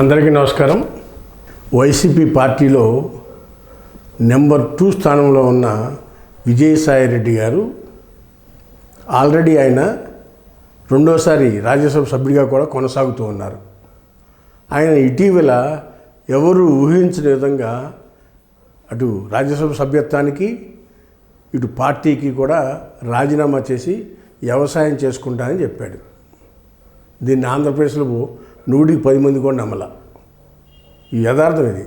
అందరికీ నమస్కారం. వైసీపీ పార్టీలో నెంబర్ టూ స్థానంలో ఉన్న విజయసాయి రెడ్డి గారు ఆల్రెడీ ఆయన రెండోసారి రాజ్యసభ సభ్యుడిగా కూడా కొనసాగుతూ ఉన్నారు. ఆయన ఇటీవల ఎవరు ఊహించిన విధంగా అటు రాజ్యసభ సభ్యత్వానికి ఇటు పార్టీకి కూడా రాజీనామా చేసి వ్యవసాయం చేసుకుంటానని చెప్పాడు. దీన్ని ఆంధ్రప్రదేశ్లో నూటికి పది మంది కూడా నమ్మల. ఈ యథార్థం ఇది.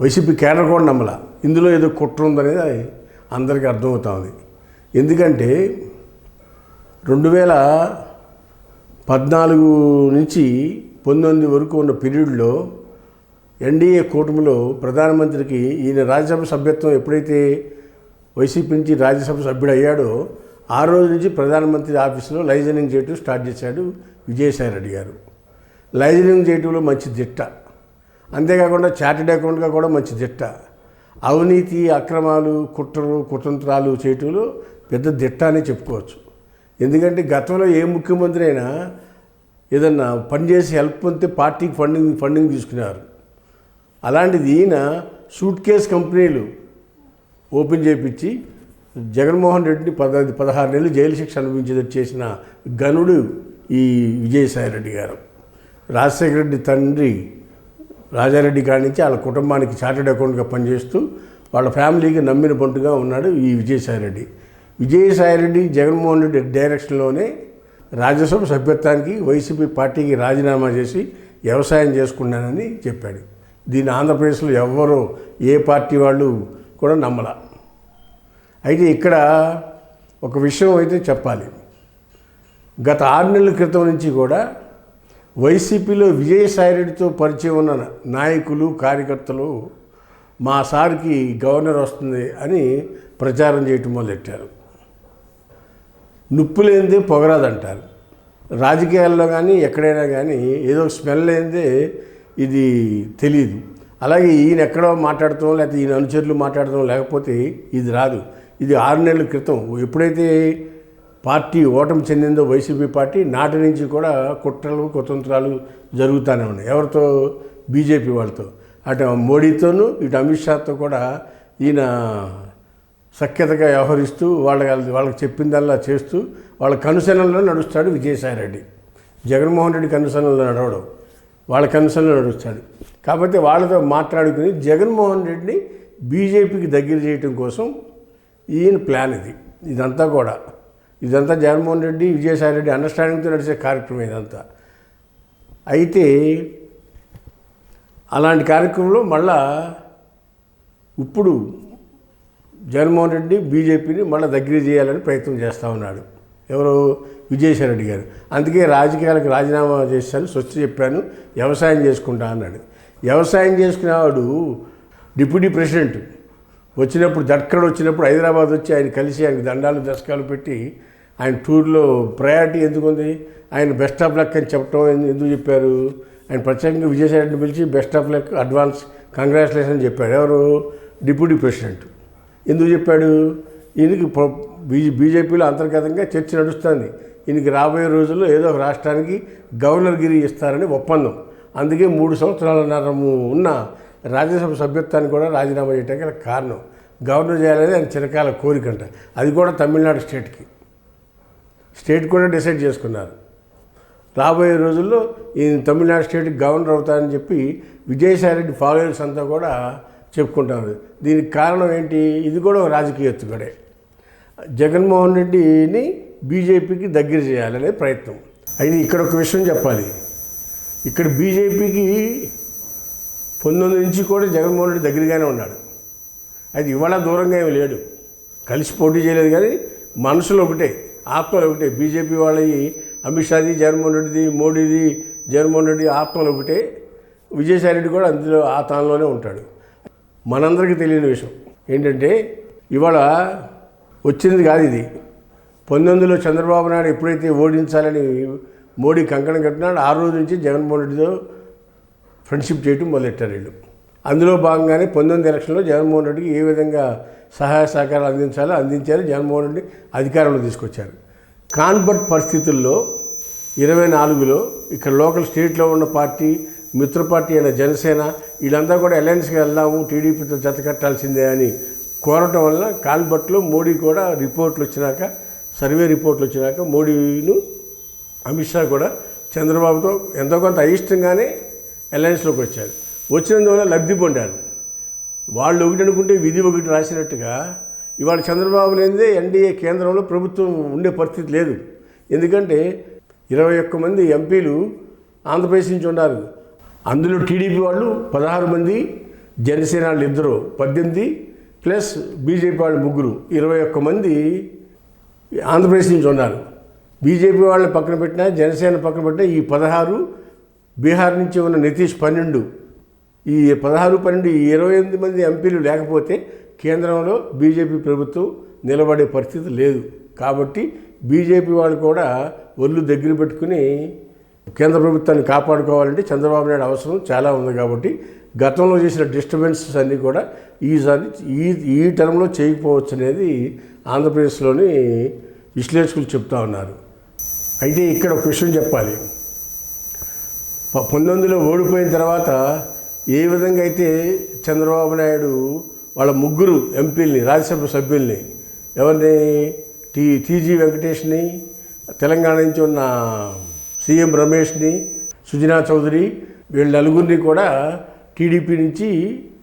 వైసీపీ కేడర్ కూడా నమ్మల. ఇందులో ఏదో కుట్ర ఉందనేది అందరికీ అర్థమవుతా ఉంది. ఎందుకంటే రెండు వేల పద్నాలుగు నుంచి పంతొమ్మిది వరకు ఉన్న పీరియడ్లో ఎన్డీఏ కూటమిలో ప్రధానమంత్రికి ఈయన రాజ్యసభ సభ్యత్వం ఎప్పుడైతే వైసీపీ నుంచి రాజ్యసభ సభ్యుడు అయ్యాడో ఆ రోజు నుంచి ప్రధానమంత్రి ఆఫీసులో లైజనింగ్ చేయటం స్టార్ట్ చేశాడు విజయసాయి రెడ్డి గారు. లైజనింగ్ చేయటంలో మంచి దిట్ట. అంతేకాకుండా చార్టెడ్ అకౌంట్గా కూడా మంచి దిట్ట. అవినీతి అక్రమాలు కుట్రలు కుతంత్రాలు చేయటంలో పెద్ద దిట్ట అని చెప్పుకోవచ్చు. ఎందుకంటే గతంలో ఏ ముఖ్యమంత్రి అయినా ఏదన్నా పనిచేసి హెల్ప్ పొందితే పార్టీకి ఫండింగ్ ఫండింగ్ తీసుకున్నారు. అలాంటిది ఈయన సూట్ కేస్ కంపెనీలు ఓపెన్ చేయించి జగన్మోహన్ రెడ్డిని పదహైదు పదహారు నెలలు జైలు శిక్ష అనుభవించేది చేసిన గనుడు ఈ విజయసాయి రెడ్డి గారు. రాజశేఖర రెడ్డి తండ్రి రాజారెడ్డి కాడి నుంచి వాళ్ళ కుటుంబానికి చార్టెడ్ అకౌంట్గా పనిచేస్తూ వాళ్ళ ఫ్యామిలీకి నమ్మిన పంటుగా ఉన్నాడు ఈ విజయసాయి రెడ్డి విజయసాయి రెడ్డి జగన్మోహన్ రెడ్డి డైరెక్షన్లోనే రాజ్యసభ సభ్యత్వానికి వైసీపీ పార్టీకి రాజీనామా చేసి వ్యవసాయం చేసుకున్నానని చెప్పాడు. దీన్ని ఆంధ్రప్రదేశ్లో ఎవ్వరూ ఏ పార్టీ వాళ్ళు కూడా నమ్మల. అయితే ఇక్కడ ఒక విషయం అయితే చెప్పాలి. గత ఆరు నెలల క్రితం నుంచి కూడా వైసీపీలో విజయసాయిరెడ్డితో పరిచయం ఉన్న నాయకులు కార్యకర్తలు మా సార్కి గవర్నర్ వస్తుంది అని ప్రచారం చేయటం మొదలెట్టారు. నుప్పు లేనిదే పొగరాదంటారు. రాజకీయాల్లో కానీ ఎక్కడైనా కానీ ఏదో స్మెల్ లేనిదే ఇది తెలియదు అలాగే ఈయన ఎక్కడో మాట్లాడటం లేకపోతే ఈయన అనుచరులు మాట్లాడటం లేకపోతే ఇది రాదు. ఇది ఆరు నెలల క్రితం. ఎప్పుడైతే పార్టీ ఓటమి చెందిందో వైసీపీ పార్టీ నాటి నుంచి కూడా కుట్రలు కుతంత్రాలు జరుగుతూనే ఉన్నాయి. ఎవరితో? బీజేపీ వాళ్ళతో. అటు మోడీతోనూ ఇటు అమిత్ షాతో కూడా ఈయన సఖ్యతగా వ్యవహరిస్తూ వాళ్ళ వాళ్ళకి చెప్పిందల్లా చేస్తూ వాళ్ళ కనుసనల్లో నడుస్తాడు విజయసాయి రెడ్డి జగన్మోహన్ రెడ్డి కనుసనల్లో నడవడం. వాళ్ళ కనుసనలో నడుస్తాడు. కాబట్టి వాళ్ళతో మాట్లాడుకుని జగన్మోహన్ రెడ్డిని బీజేపీకి దగ్గర చేయటం కోసం ఈయన ప్లాన్ ఇది. ఇదంతా కూడా. ఇదంతా జగన్మోహన్ రెడ్డి విజయసాయి రెడ్డి అండర్స్టాండింగ్తో నడిచే కార్యక్రమం ఇదంతా. అయితే అలాంటి కార్యక్రమంలో మళ్ళా ఇప్పుడు జగన్మోహన్ రెడ్డి బీజేపీని మళ్ళీ దగ్గర చేయాలని ప్రయత్నం చేస్తూ ఉన్నాడు. ఎవరు విజయసాయి రెడ్డి గారు. అందుకే రాజకీయాలకు రాజీనామా చేశాను స్వచ్ఛ చెప్పాను వ్యవసాయం చేసుకుంటా అన్నాడు. వ్యవసాయం చేసుకునేవాడు డిప్యూటీ ప్రెసిడెంట్. వచ్చినప్పుడు జట్కడ్ వచ్చినప్పుడు హైదరాబాద్ వచ్చి ఆయన కలిసి ఆయనకి దండాలు దశకాలు పెట్టి ఆయన టూర్లో ప్రయారిటీ ఎందుకు ఉంది? ఆయన బెస్ట్ ఆఫ్ లక్ అని చెప్పడం ఎందు- ఎందుకు చెప్పారు? ఆయన ప్రత్యేకంగా విజయసాయిని పిలిచి best of luck advance congratulation అని చెప్పాడు. ఎవరు? Deputy president. ఎందుకు చెప్పాడు? ఈయనకి బీజే బీజేపీలో అంతర్గతంగా చర్చ నడుస్తుంది. ఈయనకి రాబోయే రోజుల్లో ఏదో ఒక రాష్ట్రానికి గవర్నర్ గిరి ఇస్తారని ఒప్పందం. అందుకే మూడు సంవత్సరాలన్నర ఉన్న రాజ్యసభ సభ్యత్వాన్ని కూడా రాజీనామా చేయడానికి కారణం. గవర్నర్ చేయాలని ఆయన చిరకాల కోరికంట అది కూడా తమిళనాడు స్టేట్కి. స్టేట్ కూడా డిసైడ్ చేసుకున్నారు. రాబోయే రోజుల్లో ఈయన తమిళనాడు స్టేట్కి గవర్నర్ అవుతారని చెప్పి విజయసాయిరెడ్డి ఫాలోయర్స్ అంతా కూడా చెప్పుకుంటారు. దీనికి కారణం ఏంటి? ఇది కూడా ఒక రాజకీయ ఎత్తుగడే జగన్మోహన్ రెడ్డిని బీజేపీకి దగ్గర చేయాలనే ప్రయత్నం. అయితే ఇక్కడ ఒక విషయం చెప్పాలి. ఇక్కడ బీజేపీకి పంతొమ్మిది నుంచి కూడా జగన్మోహన్ రెడ్డి దగ్గరగానే ఉన్నాడు. అయితే ఇవాళ దూరంగా ఏమి లేడు. కలిసి పోటీ చేయలేదు కానీ మనసులో ఒకటే. ఆత్మలు ఒకటే. బీజేపీ వాళ్ళవి అమిత్ షాది జగన్మోహన్ రెడ్డిది మోడీది జగన్మోహన్ రెడ్డి ఆత్మలు ఒకటే. విజయసాయి రెడ్డి కూడా అందులో ఆ తానులోనే ఉంటాడు. మనందరికీ తెలియని విషయం ఏంటంటే ఇవాళ వచ్చింది కాదు ఇది. పంతొమ్మిదిలో చంద్రబాబు నాయుడు ఎప్పుడైతే ఓడించాలని మోడీ కంకణం కట్టినాడు ఆ రోజు నుంచి జగన్మోహన్ రెడ్డితో ఫ్రెండ్షిప్ చేయటం మొదలెట్టారు వీళ్ళు. అందులో భాగంగానే పంతొమ్మిది ఎలక్షన్లో జగన్మోహన్ రెడ్డికి ఏ విధంగా సహాయ సహకారాలు అందించాలో అందించారు. జగన్మోహన్ రెడ్డి అధికారంలో తీసుకొచ్చారు. కాన్బర్ట్ పరిస్థితుల్లో ఇరవై నాలుగులో ఇక్కడ లోకల్ స్టేట్లో ఉన్న పార్టీ మిత్ర పార్టీ అయిన జనసేన వీళ్ళంతా కూడా అలయన్స్కి వెళ్దాము టీడీపీతో జత కట్టాల్సిందే అని కోరటం వల్ల కాల్బట్లో మోడీ కూడా రిపోర్ట్లు వచ్చినాక సర్వే రిపోర్ట్లు వచ్చినాక మోడీను అమిత్ షా కూడా చంద్రబాబుతో ఎంతో కొంత అయిష్టంగానే అలయన్స్లోకి వచ్చారు. వచ్చినందువల్ల లబ్ధి పొందారు. వాళ్ళు ఒకటి అనుకుంటే విధి ఒకటి రాసినట్టుగా ఇవాళ చంద్రబాబు లేనిదే ఎన్డీఏ కేంద్రంలో ప్రభుత్వం ఉండే పరిస్థితి లేదు. ఎందుకంటే ఇరవై ఒక్క మంది ఎంపీలు ఆంధ్రప్రదేశ్ నుంచి ఉన్నారు. అందులో టీడీపీ వాళ్ళు పదహారు మంది జనసేన వాళ్ళు ఇద్దరు పద్దెనిమిది ప్లస్ బీజేపీ వాళ్ళు ముగ్గురు. ఇరవై ఒక్క మంది ఆంధ్రప్రదేశ్ నుంచి ఉన్నారు. బీజేపీ వాళ్ళని పక్కన పెట్టినా జనసేన పక్కన పెట్టినా ఈ పదహారు బీహార్ నుంచి ఉన్న నితీష్ పన్నెండు. ఈ పదహారు పన్నెండు ఇరవై ఎనిమిది మంది ఎంపీలు లేకపోతే కేంద్రంలో బీజేపీ ప్రభుత్వం నిలబడే పరిస్థితి లేదు. కాబట్టి బీజేపీ వాళ్ళు కూడా ఒళ్ళు దగ్గర పెట్టుకుని కేంద్ర ప్రభుత్వాన్ని కాపాడుకోవాలంటే చంద్రబాబు నాయుడు అవసరం చాలా ఉంది కాబట్టి గతంలో చేసిన డిస్టర్బెన్సెస్ అన్నీ కూడా ఈసారి ఈ ఈ టర్మ్లో చేయకపోవచ్చు అనేది ఆంధ్రప్రదేశ్లోని విశ్లేషకులు చెప్తా ఉన్నారు. అయితే ఇక్కడ ఒక విషయం చెప్పాలి. పంతొమ్మిదిలో ఓడిపోయిన తర్వాత ఏ విధంగా అయితే చంద్రబాబు నాయుడు వాళ్ళ ముగ్గురు ఎంపీల్ని రాజ్యసభ సభ్యుల్ని ఎవరిని? టీ టీజీ వెంకటేష్ని తెలంగాణ నుంచి ఉన్న సీఎం రమేష్ని సుజనా చౌదరి వీళ్ళ నలుగురిని కూడా టీడీపీ నుంచి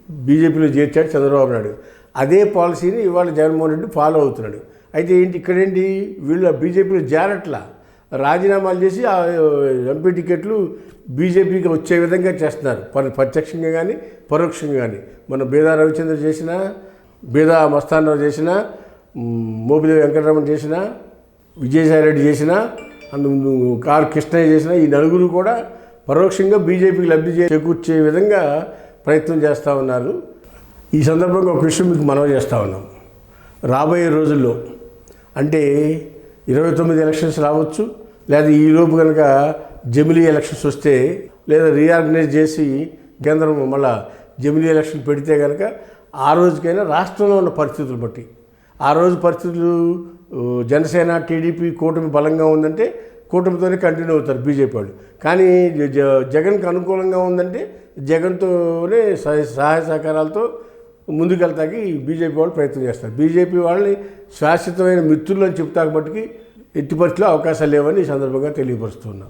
బీజేపీలో చేర్చాడు చంద్రబాబు నాయుడు. అదే పాలసీని ఇవాళ జగన్మోహన్ రెడ్డి ఫాలో అవుతున్నాడు. అయితే ఏంటి ఇక్కడేంటి? వీళ్ళు బీజేపీలో జారట్ల? రాజీనామాలు చేసి ఆ ఎంపీ టికెట్లు బీజేపీకి వచ్చే విధంగా చేస్తున్నారు. పరి ప్రత్యక్షంగా కానీ పరోక్షంగా కానీ మన బేదా రవిచంద్ర చేసిన బేదా మస్తానరావు చేసిన మోపిదేవి వెంకటరమణ చేసిన విజయసాయిరెడ్డి చేసిన అందు కార్ కృష్ణయ్య చేసిన ఈ నలుగురు కూడా పరోక్షంగా బీజేపీకి లబ్ధి చేకూర్చే విధంగా ప్రయత్నం చేస్తూ ఉన్నారు. ఈ సందర్భంగా ఒక విషయం మీకు మనవి చేస్తూ ఉన్నాం. రాబోయే రోజుల్లో అంటే ఇరవై తొమ్మిది ఎలక్షన్స్ రావచ్చు లేదా ఈలోపు కనుక జమిలీ ఎలక్షన్స్ వస్తే లేదా రీఆర్గనైజ్ చేసి కేంద్రం మళ్ళా జమిలీ ఎలక్షన్ పెడితే కనుక ఆ రోజుకైనా రాష్ట్రంలో ఉన్న పరిస్థితులు బట్టి. ఆ రోజు పరిస్థితులు జనసేన టీడీపీ కూటమి బలంగా ఉందంటే కూటమితోనే కంటిన్యూ అవుతారు బీజేపీ వాళ్ళు. కానీ జ- జగన్కి అనుకూలంగా ఉందంటే జగన్తోనే సహాయ సహాయ సహకారాలతో ముందుకెళ్తాకి బీజేపీ వాళ్ళు ప్రయత్నం చేస్తారు. బీజేపీ వాళ్ళని శాశ్వతమైన మిత్రులు అని చెప్తాక బట్టికి ఎట్టి పరిస్థితుల్లో అవకాశాలు లేవని ఈ సందర్భంగా తెలియపరుస్తున్నాం